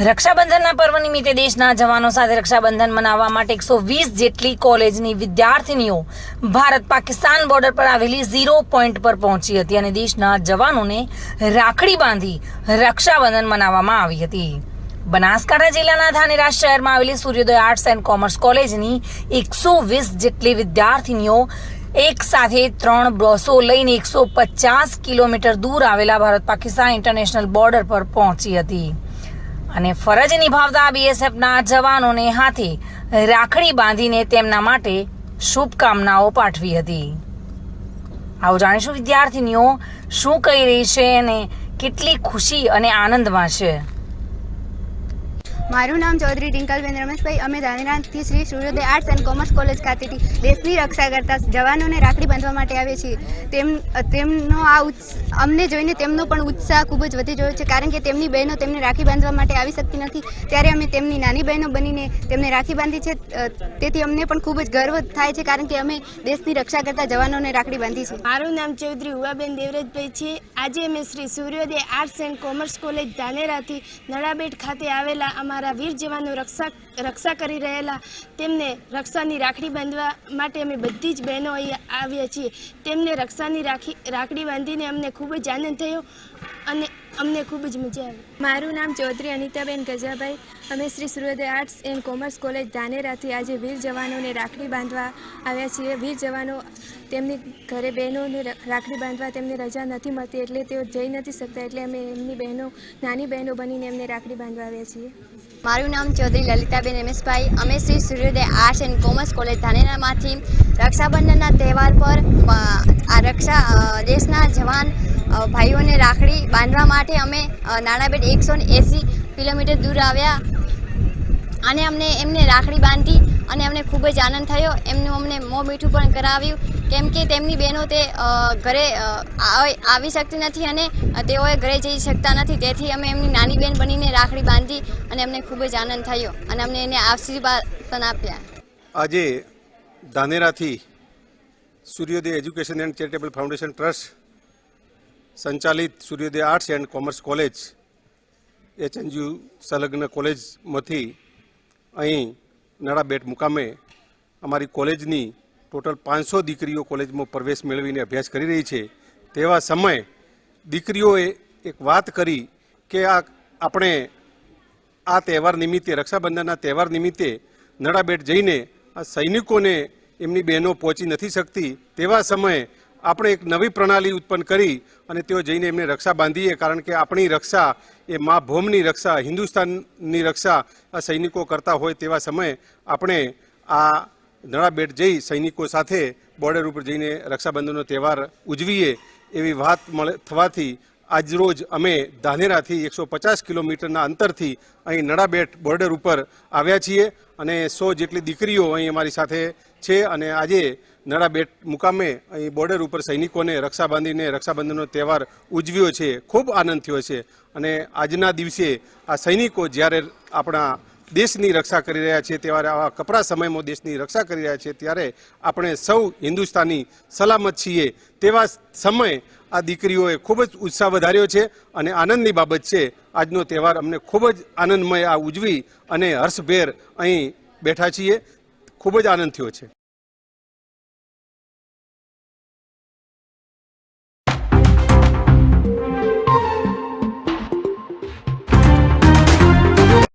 રક્ષાબંધનના પર્વ નિમિત્તે દેશના જવાનો સાથે રક્ષાબંધન મનાવવા માટે એકસો વીસ જેટલી કોલેજની વિદ્યાર્થીનીઓ ભારત પાકિસ્તાન બોર્ડર પર આવેલી ઝીરો પોઈન્ટ પર પહોંચી હતી અને દેશના જવાનોને રાખડી બાંધી રક્ષાબંધન મનાવવામાં આવી હતી. બનાસકાંઠા જિલ્લાના ધાનેરા શહેરમાં આવેલી સૂર્યોદય આર્ટ્સ એન્ડ કોમર્સ કોલેજની એકસો વીસ જેટલી વિદ્યાર્થીનીઓ એક સાથે ત્રણ બસો લઈને એકસો પચાસ કિલોમીટર દૂર આવેલા ભારત પાકિસ્તાન ઇન્ટરનેશનલ બોર્ડર પર પહોંચી હતી. અને ફરજ નિભાવતા બીએસએફના જવાનોને હાથે રાખડી બાંધીને તેમના માટે શુભકામનાઓ પાઠવી હતી. આવો જાણીશું વિદ્યાર્થીનીઓ શું કહી રહી છે અને કેટલી ખુશી અને આનંદમાં છે. મારું નામ ચૌધરી ટિંકલબેન રમેશભાઈ. અમે ધાનેરાથી Shri Suryoday arts and commerce college ખાતેથી દેશની રક્ષા કરતા જવાનોને રાખડી બાંધવા માટે આવીએ છીએ. તેમ, તેમનો આ અમને જોઈને તેમનો પણ ઉત્સાહ ખૂબ જ વધી રહ્યો છે, કારણ કે તેમની બહેનો તેમને રાખડી બાંધવા માટે આવી શકતી નથી. ત્યારે અમે તેમની નાની બહેનો બનીને તેમને રાખડી બાંધી છે. તેથી અમને પણ ખૂબ જ ગર્વ થાય છે, કારણ કે અમે દેશની રક્ષા કરતા જવાનોને રાખડી બાંધી છે. મારું નામ ચૌધરી હુવાબેન દેવરાજભાઈ છે. આજે અમે Shri Suryoday arts and commerce college ધાનેરાથી Nadabet ખાતે આવેલા અમારા વીર જવાનો રક્ષા રક્ષા કરી રહેલા તેમને રક્ષાની રાખડી બાંધવા માટે અમે બધી જ બહેનો અહીં આવ્યા છીએ. તેમને રક્ષાની રાખી રાખડી બાંધીને અમને ખૂબ જ આનંદ થયો અને અમને ખૂબ જ મજા આવી. મારું નામ ચૌધરી અનિતાબેન ગજાભાઈ. અમે Shri Suryoday arts and commerce college ધાનેરાથી આજે વીર જવાનોને રાખડી બાંધવા આવ્યા છીએ. વીર જવાનો તેમની ઘરે બહેનોને રાખડી બાંધવા તેમને રજા નથી મળતી એટલે તેઓ જઈ નથી શકતા એટલે અમે એમની બહેનો, નાની બહેનો બનીને એમને રાખડી બાંધવા આવ્યા છીએ. મારું નામ ચૌધરી લલિતાબેન રમેશભાઈ અમે Shri Suryoday arts and commerce college ધાનેરામાંથી રક્ષાબંધનના તહેવાર પર આ રક્ષા દેશના જવાન ભાઈઓને રાખડી બાંધવા માટે અમે નાણાબેટ એકસો ને એંસી કિલોમીટર દૂર આવ્યા અને અમને એમને રાખડી બાંધી અને અમને ખૂબ જ આનંદ થયો. એમનું અમને મોં મીઠું પણ કરાવ્યું. કેમ કે તેમની બહેનો તે ઘરે આવી શકતી નથી અને તેઓએ ઘરે જઈ શકતા નથી. તેથી અમે એમની નાની બહેન બનીને રાખડી બાંધી અને અમને ખૂબ જ આનંદ થયો અને અમને એને આશીર્વાદ પણ આપ્યા. આજે ધાનેરાથી Suryoday education and charitable foundation trust, સંચાલિત Suryoday arts and commerce college HNU સંલગ્ન કોલેજમાંથી અહીં નડાબેટ મુકામે અમારી કોલેજની ટોટલ પાંચસો દીકરીઓ કોલેજમાં પ્રવેશ મેળવીને અભ્યાસ કરી રહી છે. તેવા સમયે દીકરીઓએ એક વાત કરી કે આ આપણે આ તહેવાર નિમિત્તે, રક્ષાબંધનના તહેવાર નિમિત્તે નડાબેટ જઈને આ સૈનિકોને એમની બહેનો પહોંચી નથી શકતી. તેવા સમયે આપણે એક નવી પ્રણાલી ઉત્પન્ન કરી અને તેઓ જઈને એમને રક્ષા બાંધીએ, કારણ કે આપણી રક્ષા એ મા ભૌમની રક્ષા, હિન્દુસ્તાનની રક્ષા, આ સૈનિકો કરતા હોય તેવા સમયે આપણે આ નળાબેટ જઈ સૈનિકો સાથે બોર્ડર ઉપર જઈને રક્ષાબંધનનો તહેવાર ઉજવીએ એવી વાત મળે, થવાથી આજરોજ અમે ધાનેરાથી એકસો પચાસ કિલોમીટરના અંતરથી અહીં નડાબેટ બોર્ડર ઉપર આવ્યા છીએ અને સો જેટલી દીકરીઓ અહીં અમારી સાથે છે અને આજે નડાબેટ મુકામે અહીં બોર્ડર ઉપર સૈનિકોને રક્ષા બાંધીને રક્ષાબંધનનો તહેવાર ઉજવ્યો છે. ખૂબ આનંદ થયો છે. અને આજના દિવસે આ સૈનિકો જ્યારે આપણા દેશની રક્ષા કરી રહ્યા છે, ત્યારે આવા કપરા સમયમાં દેશની રક્ષા કરી રહ્યા છે, ત્યારે આપણે સૌ હિન્દુસ્તાની સલામત છીએ તેવા સમયે આ દીકરીઓએ ખૂબ જ ઉત્સાહ વધાર્યો છે અને આનંદની બાબત છે, આજનો તહેવાર અમને ખૂબ જ આનંદમય આ ઉજવી અને હર્ષભેર અહીં બેઠા છીએ. ખૂબ જ આનંદ થયો છે.